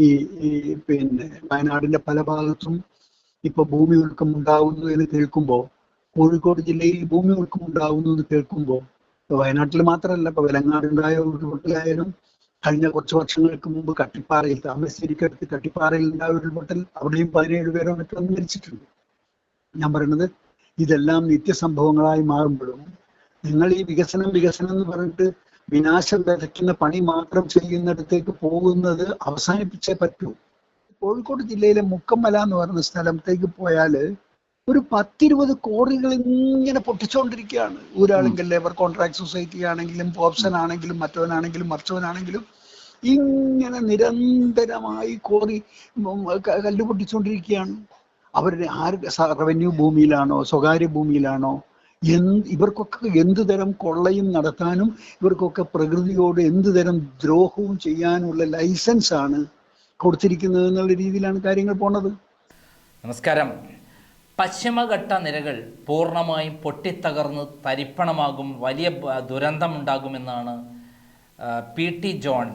ഈ ഈ പിന്നെ വയനാടിന്റെ പല ഭാഗത്തും ഇപ്പൊ ഭൂമി ഉൽക്കം ഉണ്ടാകുന്നു എന്ന് കേൾക്കുമ്പോൾ കോഴിക്കോട് ജില്ലയിൽ ഭൂമി ഉൽക്കം ഉണ്ടാകുന്നു എന്ന് കേൾക്കുമ്പോൾ വയനാട്ടിൽ മാത്രമല്ല ഇപ്പൊ വെലങ്ങാടുണ്ടായ ഉരുൾപൊട്ടലായാലും കഴിഞ്ഞ കുറച്ച് വർഷങ്ങൾക്ക് മുമ്പ് കട്ടിപ്പാറയിൽ താമരശ്ശേരിക്കടുത്ത് കട്ടിപ്പാറയിൽ ഉണ്ടായ ഉരുൾപൊട്ടൽ അവിടെയും പതിനേഴ് പേരോ മറ്റോ മരിച്ചിട്ടുണ്ട്. ഞാൻ പറയുന്നത് ഇതെല്ലാം നിത്യസംഭവങ്ങളായി മാറുമ്പോഴും നിങ്ങൾ ഈ വികസനം വികസനം എന്ന് പറഞ്ഞിട്ട് വിനാശം വിതയ്ക്കുന്ന പണി മാത്രം ചെയ്യുന്നിടത്തേക്ക് പോകുന്നത് അവസാനിപ്പിച്ചേ പറ്റൂ. കോഴിക്കോട് ജില്ലയിലെ മുക്കമ്മല എന്ന് പറയുന്ന സ്ഥലത്തേക്ക് പോയാൽ ഒരു പത്തിരുപത് കോറികൾ ഇങ്ങനെ പൊട്ടിച്ചുകൊണ്ടിരിക്കുകയാണ് ഊരാണെങ്കിൽ ലേബർ കോൺട്രാക്ട് സൊസൈറ്റി ആണെങ്കിലും പോപ്സൺ ആണെങ്കിലും മറ്റവനാണെങ്കിലും മറിച്ചവനാണെങ്കിലും ഇങ്ങനെ നിരന്തരമായി കോറി കല്ല് പൊട്ടിച്ചുകൊണ്ടിരിക്കുകയാണ് അവരുടെ ആര് സ- റവന്യൂ ഭൂമിയിലാണോ സ്വകാര്യ ഭൂമിയിലാണോ എന്ത് ഇവർക്കൊക്കെ എന്ത് തരം കൊള്ളയും നടത്താനും ഇവർക്കൊക്കെ പ്രകൃതിയോട് എന്ത് തരം ദ്രോഹവും ചെയ്യാനുള്ള ലൈസൻസ് ആണ് കൊടുത്തിരിക്കുന്നത് എന്നുള്ള രീതിയിലാണ് കാര്യങ്ങൾ പോണത്. നമസ്കാരം. പശ്ചിമഘട്ട നിരകൾ പൂർണമായും പൊട്ടിത്തകർന്ന് തരിപ്പണമാകും വലിയ ദുരന്തം ദുരന്തമുണ്ടാകുമെന്നാണ് പി ടി ജോൺ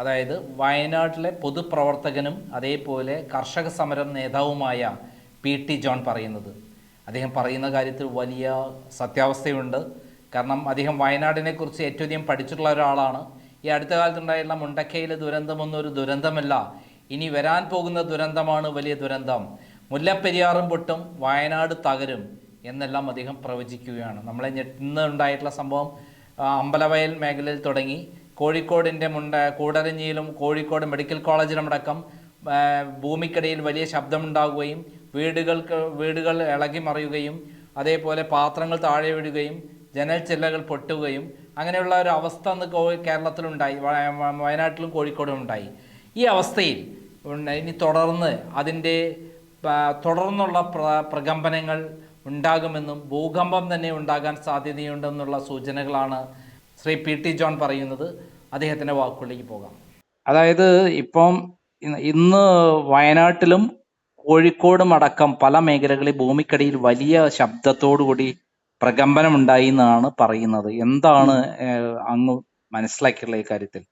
അതായത് വയനാട്ടിലെ പൊതുപ്രവർത്തകനും അതേപോലെ കർഷക സമരം നേതാവുമായ പി ടി ജോൺ പറയുന്നത്. അദ്ദേഹം പറയുന്ന കാര്യത്തിൽ വലിയ സത്യാവസ്ഥയുണ്ട്. കാരണം അദ്ദേഹം വയനാടിനെക്കുറിച്ച് ഏറ്റവും അധികം പഠിച്ചിട്ടുള്ള ഒരാളാണ്. ഈ അടുത്ത കാലത്തുണ്ടായിരുന്ന മുണ്ടക്കയിലെ ദുരന്തമൊന്നും ഒരു ദുരന്തമല്ല. ഇനി വരാൻ പോകുന്ന ദുരന്തമാണ് വലിയ ദുരന്തം. മുല്ലപ്പെരിയാറും പൊട്ടും വയനാട് തകരും എന്നെല്ലാം അദ്ദേഹം പ്രവചിക്കുകയാണ്. നമ്മളെ ഇന്ന് ഉണ്ടായിട്ടുള്ള സംഭവം അമ്പലവയൽ മേഖലയിൽ തുടങ്ങി. കോഴിക്കോടിന്റെ മുണ്ട കൂടരഞ്ഞിയിലും കോഴിക്കോട് മെഡിക്കൽ കോളേജിലുമടക്കം ഭൂമിക്കടിയിൽ വലിയ ശബ്ദമുണ്ടാകുകയും വീടുകൾക്ക് വീടുകൾ ഇളകി മറിയുകയും അതേപോലെ പാത്രങ്ങൾ താഴെ വീഴുകയും ജനൽ ചില്ലകൾ പൊട്ടുകയും അങ്ങനെയുള്ള ഒരു അവസ്ഥ അന്ന് കേരളത്തിലുണ്ടായി. വയനാട്ടിലും കോഴിക്കോടും ഉണ്ടായി. ഈ അവസ്ഥയിൽ ഇനി തുടർന്ന് അതിന്റെ തുടർന്നുള്ള പ്ര പ്രകമ്പനങ്ങൾ ഉണ്ടാകുമെന്നും ഭൂകമ്പം തന്നെ ഉണ്ടാകാൻ സാധ്യതയുണ്ടെന്നുള്ള സൂചനകളാണ് ശ്രീ പി ടി ജോൺ പറയുന്നത്. അദ്ദേഹത്തിന്റെ വാക്കുകളിലേക്ക് പോകാം. അതായത് ഇപ്പം ഇന്ന് വയനാട്ടിലും കോഴിക്കോടും അടക്കം പല മേഖലകളിൽ ഭൂമിക്കടിയിൽ വലിയ ശബ്ദത്തോടുകൂടി പ്രകമ്പനം ഉണ്ടായി എന്നാണ് പറയുന്നത്. എന്താണ് അങ്ങ് മനസ്സിലാക്കിയുള്ള ഈ കാര്യത്തിൽ?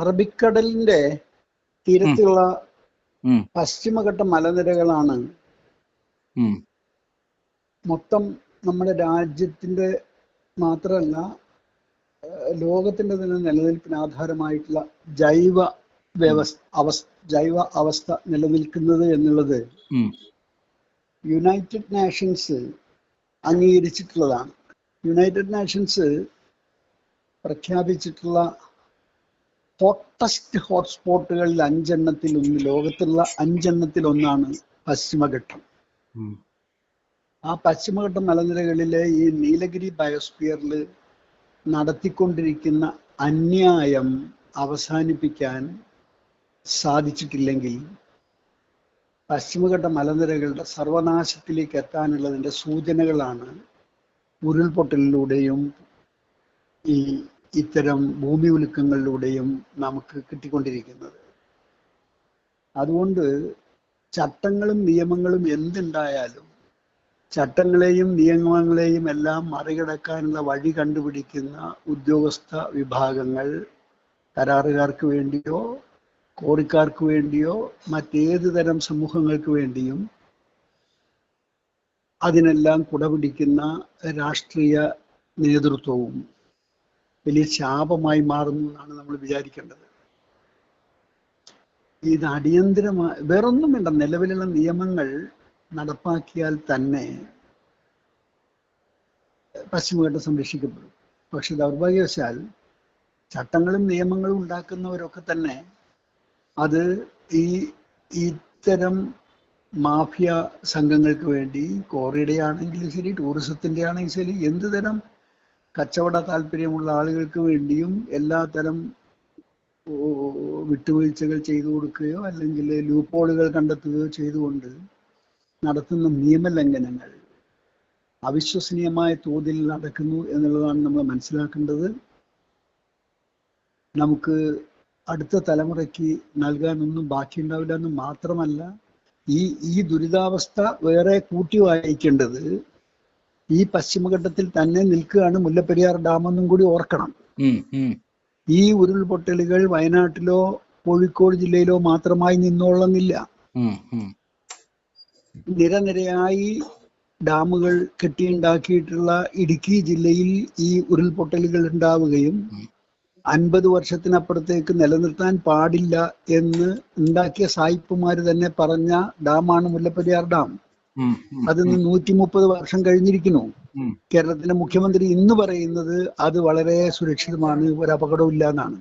അറബിക്കടലിന്റെ തീരത്തുള്ള പശ്ചിമഘട്ട മലനിരകളാണ് മൊത്തം നമ്മുടെ രാജ്യത്തിന്റെ മാത്രമല്ല ലോകത്തിന്റെ തന്നെ നിലനിൽപ്പിന് ആധാരമായിട്ടുള്ള ജൈവ വ്യവസ്ഥ അവസ്ഥ ജൈവ അവസ്ഥ നിലനിൽക്കുന്നത് എന്നുള്ളത് യുണൈറ്റഡ് നാഷൻസ് അംഗീകരിച്ചിട്ടുള്ളതാണ്. യുണൈറ്റഡ് നാഷൻസ് പ്രഖ്യാപിച്ചിട്ടുള്ള ഹോട്ടസ്റ്റ് ഹോട്ട്സ്പോട്ടുകളിൽ അഞ്ചെണ്ണത്തിൽ ഒന്ന് ലോകത്തുള്ള അഞ്ചെണ്ണത്തിൽ ഒന്നാണ് പശ്ചിമഘട്ടം. ആ പശ്ചിമഘട്ട മലനിരകളിലെ ഈ നീലഗിരി ബയോസ്ഫിയറിൽ നടത്തിക്കൊണ്ടിരിക്കുന്ന അന്യായം അവസാനിപ്പിക്കാൻ സാധിച്ചിട്ടില്ലെങ്കിൽ പശ്ചിമഘട്ട മലനിരകളുടെ സർവനാശത്തിലേക്ക് എത്താനുള്ളതിന്റെ സൂചനകളാണ് ഉരുൾപൊട്ടലിലൂടെയും ഈ ഇത്തരം ഭൂമി ഉലുക്കങ്ങളിലൂടെയും നമുക്ക് കിട്ടിക്കൊണ്ടിരിക്കുന്നത്. അതുകൊണ്ട് ചട്ടങ്ങളും നിയമങ്ങളും എന്തുണ്ടായാലും ചട്ടങ്ങളെയും നിയമങ്ങളെയും എല്ലാം മറികടക്കാനുള്ള വഴി കണ്ടുപിടിക്കുന്ന ഉദ്യോഗസ്ഥ വിഭാഗങ്ങൾ കരാറുകാർക്ക് വേണ്ടിയോ കോറിക്കാർക്ക് വേണ്ടിയോ മറ്റേത് തരം സമൂഹങ്ങൾക്ക് വേണ്ടിയും അതിനെല്ലാം കുടപിടിക്കുന്ന രാഷ്ട്രീയ നേതൃത്വവും വലിയ ശാപമായി മാറുന്നു എന്നാണ് നമ്മൾ വിചാരിക്കേണ്ടത്. ഇത് അടിയന്തരമായി വേറൊന്നും വേണ്ട നിലവിലുള്ള നിയമങ്ങൾ നടപ്പാക്കിയാൽ തന്നെ പശ്ചിമഘട്ടം സംരക്ഷിക്കപ്പെടും. പക്ഷെ ദൗർഭാഗ്യവശാൽ ചട്ടങ്ങളും നിയമങ്ങളും ഉണ്ടാക്കുന്നവരൊക്കെ തന്നെ അത് ഈ ഇത്തരം മാഫിയ സംഘങ്ങൾക്ക് വേണ്ടി കോറിയുടെ ആണെങ്കിലും ശരി ടൂറിസത്തിന്റെ ആണെങ്കിലും ശരി എന്ത് തരം കച്ചവട താല്പര്യമുള്ള ആളുകൾക്ക് വേണ്ടിയും എല്ലാ തരം വിട്ടുവീഴ്ചകൾ ചെയ്തു കൊടുക്കുകയോ അല്ലെങ്കിൽ ലൂപ്പോളുകൾ കണ്ടെത്തുകയോ ചെയ്തുകൊണ്ട് നടത്തുന്ന നിയമലംഘനങ്ങൾ അവിശ്വസനീയമായ തോതിൽ നടക്കുന്നു എന്നുള്ളതാണ് നമ്മൾ മനസ്സിലാക്കേണ്ടത്. നമുക്ക് അടുത്ത തലമുറയ്ക്ക് നൽകാനൊന്നും ബാക്കിയുണ്ടാവില്ല എന്ന് മാത്രമല്ല ഈ ഈ ദുരിതാവസ്ഥ വേറെ കൂട്ടി വായിക്കേണ്ടത് ഈ പശ്ചിമഘട്ടത്തിൽ തന്നെ നിൽക്കുകയാണ് മുല്ലപ്പെരിയാർ ഡാം എന്നും കൂടി ഓർക്കണം. ഈ ഉരുൾപൊട്ടലുകൾ വയനാട്ടിലോ കോഴിക്കോട് ജില്ലയിലോ മാത്രമായി നിന്നോളന്നില്ല. നിരനിരയായി ഡാമുകൾ കെട്ടിയുണ്ടാക്കിയിട്ടുള്ള ഇടുക്കി ജില്ലയിൽ ഈ ഉരുൾപൊട്ടലുകൾ ഉണ്ടാവുകയും അൻപത് വർഷത്തിനപ്പുറത്തേക്ക് നിലനിർത്താൻ പാടില്ല എന്ന് ഉണ്ടാക്കിയ സായിപ്പുമാര് തന്നെ പറഞ്ഞ ഡാമാണ് മുല്ലപ്പെരിയാർ ഡാം. അത് നൂറ്റി മുപ്പത് വർഷം കഴിഞ്ഞിരിക്കുന്നു. കേരളത്തിന്റെ മുഖ്യമന്ത്രി ഇന്ന് പറയുന്നത് അത് വളരെ സുരക്ഷിതമാണ് ഒരു അപകടവും ഇല്ല എന്നാണ്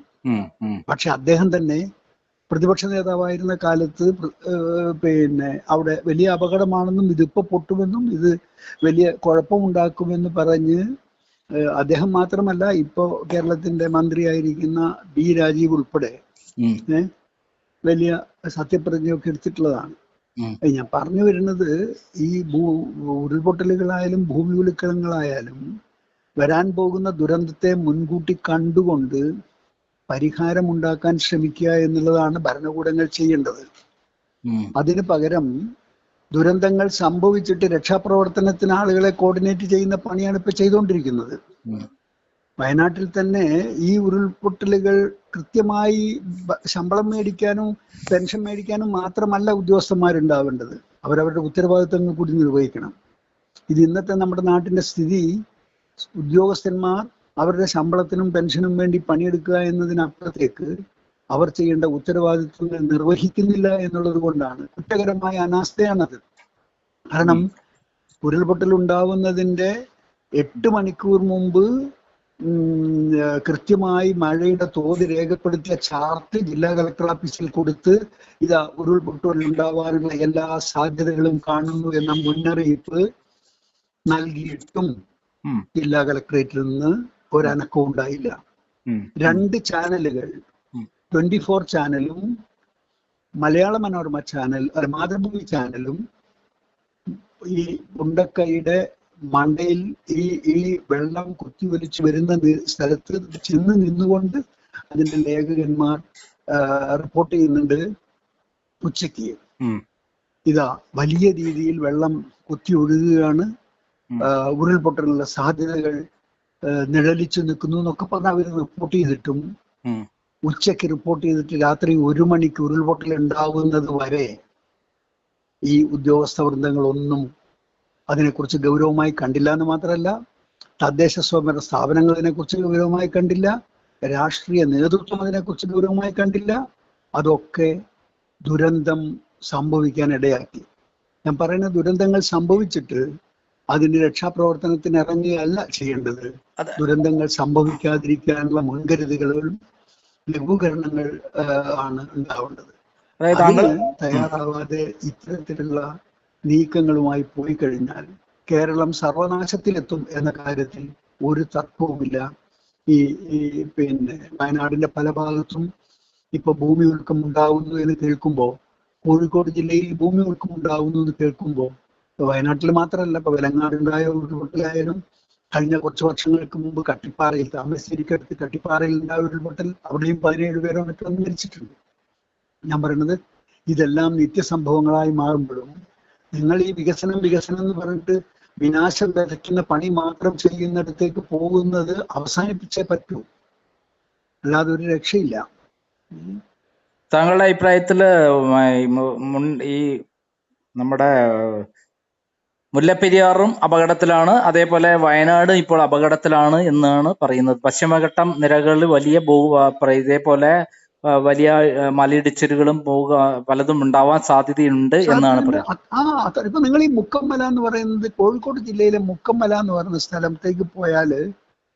പക്ഷെ അദ്ദേഹം തന്നെ പ്രതിപക്ഷ നേതാവായിരുന്ന കാലത്ത് പിന്നെ അവിടെ വലിയ അപകടമാണെന്നും ഇതിപ്പോ പൊട്ടുമെന്നും ഇത് വലിയ കുഴപ്പമുണ്ടാക്കുമെന്ന് പറഞ്ഞ് അദ്ദേഹം മാത്രമല്ല ഇപ്പോ കേരളത്തിന്റെ മന്ത്രിയായിരിക്കുന്ന ബി രാജീവ് ഉൾപ്പെടെ വലിയ സത്യപ്രതിജ്ഞയൊക്കെ എടുത്തിട്ടുള്ളതാണ്. ഞാൻ പറഞ്ഞു വരുന്നത് ഈ ഭൂ ഉരുൾപൊട്ടലുകളായാലും ഭൂമി ഉലുക്കങ്ങളായാലും വരാൻ പോകുന്ന ദുരന്തത്തെ മുൻകൂട്ടി കണ്ടുകൊണ്ട് പരിഹാരമുണ്ടാക്കാൻ ശ്രമിക്കുക എന്നുള്ളതാണ് ഭരണകൂടങ്ങൾ ചെയ്യേണ്ടത്. അതിന് പകരം ദുരന്തങ്ങൾ സംഭവിച്ചിട്ട് രക്ഷാപ്രവർത്തനത്തിന് ആളുകളെ കോർഡിനേറ്റ് ചെയ്യുന്ന പണിയാണ് ഇപ്പൊ ചെയ്തുകൊണ്ടിരിക്കുന്നത് വയനാട്ടിൽ തന്നെ ഈ ഉരുൾപൊട്ടലുകൾ കൃത്യമായി ശമ്പളം മേടിക്കാനും പെൻഷൻ മേടിക്കാനും മാത്രമല്ല ഉദ്യോഗസ്ഥന്മാരുണ്ടാവേണ്ടത്. അവരവരുടെ ഉത്തരവാദിത്തങ്ങൾ കൂടി നിർവഹിക്കണം. ഇത് ഇന്നത്തെ നമ്മുടെ നാട്ടിന്റെ സ്ഥിതി. ഉദ്യോഗസ്ഥന്മാർ അവരുടെ ശമ്പളത്തിനും പെൻഷനും വേണ്ടി പണിയെടുക്കുക എന്നതിനപ്പുറത്തേക്ക് അവർ ചെയ്യേണ്ട ഉത്തരവാദിത്വങ്ങൾ നിർവഹിക്കുന്നില്ല എന്നുള്ളത് കൊണ്ടാണ്. കുറ്റകരമായ അനാസ്ഥയാണത്. കാരണം ഉരുൾപൊട്ടൽ ഉണ്ടാവുന്നതിന്റെ എട്ട് മണിക്കൂർ മുമ്പ് കൃത്യമായി മഴയുടെ തോത് രേഖപ്പെടുത്തിയ ചാർട്ട് ജില്ലാ കളക്ടർ ഓഫീസിൽ കൊടുത്ത് ഇതാ ഉരുൾപൊട്ടൽ ഉണ്ടാവാനുള്ള എല്ലാ സാധ്യതകളും കാണുന്നു എന്ന മുന്നറിയിപ്പ് നൽകിയിട്ടും ജില്ലാ കളക്ടറേറ്റിൽ നിന്ന് ഒരനക്കവും ഉണ്ടായില്ല. രണ്ട് ചാനലുകൾ. ട്വന്റി ഫോർ ചാനലും മലയാള മനോരമ ചാനൽ മാതൃഭൂമി ചാനലും ഈ ഉണ്ടക്കൈയുടെ മണ്ടയിൽ ഈ ഈ വെള്ളം കുത്തിയൊലിച്ച് വരുന്ന സ്ഥലത്ത് ചെന്ന് നിന്നുകൊണ്ട് അതിന്റെ ലേഖകന്മാർ റിപ്പോർട്ട് ചെയ്യുന്നുണ്ട് ഉച്ചയ്ക്ക്. ഇതാ വലിയ രീതിയിൽ വെള്ളം കുത്തി ഒഴുകുകയാണ്. ഉരുൾപൊട്ടലുള്ള ഉരുൾപൊട്ടലിനുള്ള സാധ്യതകൾ നിഴലിച്ചു നിൽക്കുന്നു എന്നൊക്കെ പറഞ്ഞ് അവർ റിപ്പോർട്ട് ചെയ്തിട്ടും. ഉച്ചയ്ക്ക് റിപ്പോർട്ട് ചെയ്തിട്ട് രാത്രി ഒരു മണിക്ക് ഉരുൾപൊട്ടൽ ഉണ്ടാകുന്നത് വരെ ഈ ഉദ്യോഗസ്ഥ വൃന്ദങ്ങളൊന്നും അതിനെക്കുറിച്ച് ഗൗരവമായി കണ്ടില്ല എന്ന് മാത്രമല്ല തദ്ദേശ സ്വയംഭരണ സ്ഥാപനങ്ങൾ ഇതിനെക്കുറിച്ച് ഗൗരവമായി കണ്ടില്ല രാഷ്ട്രീയ നേതൃത്വം അതിനെക്കുറിച്ച് ഗൗരവമായി കണ്ടില്ല അതൊക്കെ ദുരന്തം സംഭവിക്കാൻ ഇടയാക്കി ഞാൻ പറയുന്ന ദുരന്തങ്ങൾ സംഭവിച്ചിട്ട് അതിന് രക്ഷാപ്രവർത്തനത്തിന് ഇറങ്ങുകയല്ല ചെയ്യേണ്ടത് ദുരന്തങ്ങൾ സംഭവിക്കാതിരിക്കാനുള്ള മുൻകരുതലുകളും ലഘൂകരണങ്ങൾ ആണ് ഉണ്ടാവേണ്ടത്. അതിന് തയ്യാറാവാതെ ഇത്തരത്തിലുള്ള നീക്കങ്ങളുമായി പോയി കഴിഞ്ഞാൽ കേരളം സർവനാശത്തിലെത്തും എന്ന കാര്യത്തിൽ ഒരു തത്വവുമില്ല ഈ ഈ പിന്നെ വയനാടിന്റെ പല ഭാഗത്തും ഇപ്പൊ ഭൂമി ഉൽക്കം ഉണ്ടാവുന്നു എന്ന് കേൾക്കുമ്പോൾ കോഴിക്കോട് ജില്ലയിൽ ഭൂമി ഉൽക്കം ഉണ്ടാവുന്നു എന്ന് കേൾക്കുമ്പോൾ വയനാട്ടിൽ മാത്രമല്ല ഇപ്പൊ വെലങ്ങാടുണ്ടായ ഉരുൾപൊട്ടലായാലും കഴിഞ്ഞ കുറച്ച് വർഷങ്ങൾക്ക് മുമ്പ് കട്ടിപ്പാറയിൽ താമരശ്ശേരിക്കടുത്ത് കട്ടിപ്പാറയിൽ ഉണ്ടായ ഉരുൾപൊട്ടൽ അവിടെയും പതിനേഴ് പേരോ മറ്റോ മരിച്ചിട്ടുണ്ട്. ഞാൻ പറയുന്നത് ഇതെല്ലാം നിത്യസംഭവങ്ങളായി മാറുമ്പോഴും നിങ്ങൾ ഈ വികസനം വികസനം എന്ന് പറഞ്ഞിട്ട് വിനാശം വിതയ്ക്കുന്ന പണി മാത്രം ചെയ്യുന്നിടത്തേക്ക് പോകുന്നത് അവസാനിപ്പിച്ചേ പറ്റൂ. അല്ലാതെ ഒരു രക്ഷയില്ല. താങ്കളുടെ മുൻ- ഈ നമ്മുടെ മുല്ലപ്പെരിയാറും അപകടത്തിലാണ്. അതേപോലെ വയനാട് ഇപ്പോൾ അപകടത്തിലാണ് എന്നാണ് പറയുന്നത്. പശ്ചിമഘട്ടം നിരകളിൽ വലിയ ഭൂ ഇതേപോലെ വലിയ മലയിടിച്ചിലുകളും പോവുക പലതും ഉണ്ടാവാൻ സാധ്യതയുണ്ട് എന്നാണ് പറയുന്നത്. ആ ഇപ്പൊ നിങ്ങൾ ഈ മുക്കമ്മല എന്ന് പറയുന്നത് കോഴിക്കോട് ജില്ലയിലെ മുക്കമ്മല എന്ന് പറയുന്ന സ്ഥലത്തേക്ക് പോയാൽ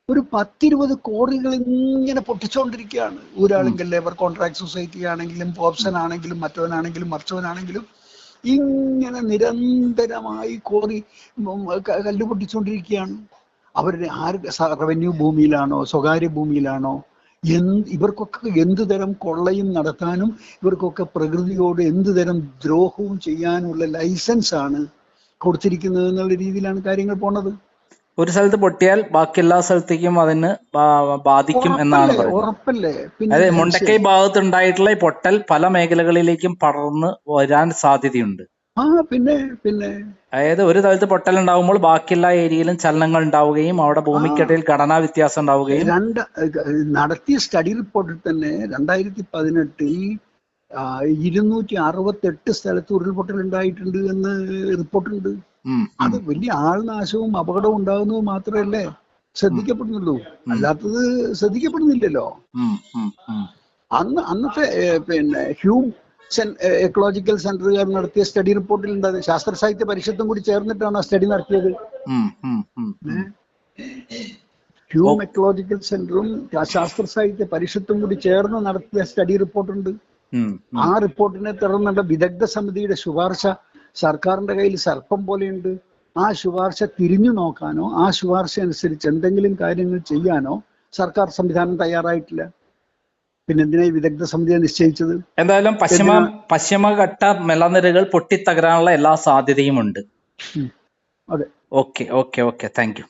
ഒരു പത്തിരുപത് കോറികൾ ഇങ്ങനെ പൊട്ടിച്ചുകൊണ്ടിരിക്കുകയാണ്. ഊരാളുങ്കൽ ലേബർ കോൺട്രാക്ട് സൊസൈറ്റി ആണെങ്കിലും പോപ്സൺ ആണെങ്കിലും മറ്റവനാണെങ്കിലും മറിച്ചവനാണെങ്കിലും ഇങ്ങനെ നിരന്തരമായി കോറി കല്ലുപൊട്ടിച്ചുകൊണ്ടിരിക്കുകയാണ് അവരുടെ ആ റവന്യൂ ഭൂമിയിലാണോ സ്വകാര്യ ഭൂമിയിലാണോ എന്ത് ഇവർക്കൊക്കെ എന്ത് തരം കൊള്ളയും നടത്താനും ഇവർക്കൊക്കെ പ്രകൃതിയോട് എന്ത് തരം ദ്രോഹവും ചെയ്യാനുള്ള ലൈസൻസ് ആണ് കൊടുത്തിരിക്കുന്നത് എന്നുള്ള രീതിയിലാണ് കാര്യങ്ങൾ പോണത്. ഒരു സ്ഥലത്ത് പൊട്ടിയാൽ ബാക്കി എല്ലാ സ്ഥലത്തേക്കും അതിന് ബാധിക്കും എന്നാണ് അതെ പറയുന്നത് മനുഷ്യ- മുണ്ടക്കൈ ഭാഗത്ത് ഉണ്ടായിട്ടുള്ള ഈ പൊട്ടൽ പല മേഖലകളിലേക്കും പടർന്ന് വരാൻ സാധ്യതയുണ്ട്. പിന്നെ പിന്നെ. അതായത് ഒരു സ്ഥലത്ത് പൊട്ടൽ ഉണ്ടാകുമ്പോൾ ബാക്കിയുള്ള ഏരിയയിലും ചലനങ്ങൾ ഉണ്ടാവുകയും അവിടെ ഭൂമിക്കിടയിൽ ഘടനാ വ്യത്യാസം ഉണ്ടാവുകയും രണ്ട് നടത്തിയ സ്റ്റഡി റിപ്പോർട്ടിൽ തന്നെ രണ്ടായിരത്തി പതിനെട്ടിൽ ഇരുന്നൂറ്റി അറുപത്തെട്ട് സ്ഥലത്ത് ഉരുൾപൊട്ടൽ ഉണ്ടായിട്ടുണ്ട് എന്ന് റിപ്പോർട്ടുണ്ട്. അത് വലിയ ആൾനാശവും അപകടവും ഉണ്ടാകുന്നത് മാത്രമല്ലേ ശ്രദ്ധിക്കപ്പെടുന്നുള്ളൂ. അല്ലാത്തത് ശ്രദ്ധിക്കപ്പെടുന്നില്ലല്ലോ. അന്ന് അന്നത്തെ പിന്നെ ഹ്യൂം എക്കോളജിക്കൽ സെന്ററുകാർ നടത്തിയ സ്റ്റഡി റിപ്പോർട്ടിൽ ഉണ്ടായത് ശാസ്ത്ര സാഹിത്യ പരിഷത്തും കൂടി ചേർന്നിട്ടാണ് ആ സ്റ്റഡി നടത്തിയത്. ഹ്യൂം എക്കോളജിക്കൽ സെന്ററും ശാസ്ത്ര സാഹിത്യ പരിഷത്തും കൂടി ചേർന്ന് നടത്തിയ സ്റ്റഡി റിപ്പോർട്ടുണ്ട്. ആ റിപ്പോർട്ടിനെ തുടർന്നുള്ള വിദഗ്ധ സമിതിയുടെ ശുപാർശ സർക്കാരിന്റെ കയ്യിൽ സർപ്പം പോലെയുണ്ട്. ആ ശുപാർശ തിരിഞ്ഞു നോക്കാനോ ആ ശുപാർശ അനുസരിച്ച് എന്തെങ്കിലും കാര്യങ്ങൾ ചെയ്യാനോ സർക്കാർ സംവിധാനം തയ്യാറായിട്ടില്ല. പിന്നെ എന്തിനാ ഈ വിദഗ്ധ സമിതിയെ നിശ്ചയിച്ചത്? എന്തായാലും പശ്ചിമ പശ്ചിമഘട്ട മലനിരകൾ പൊട്ടിത്തകരാനുള്ള എല്ലാ സാധ്യതയും ഉണ്ട്. അതെ. Okay okay okay. Thank you.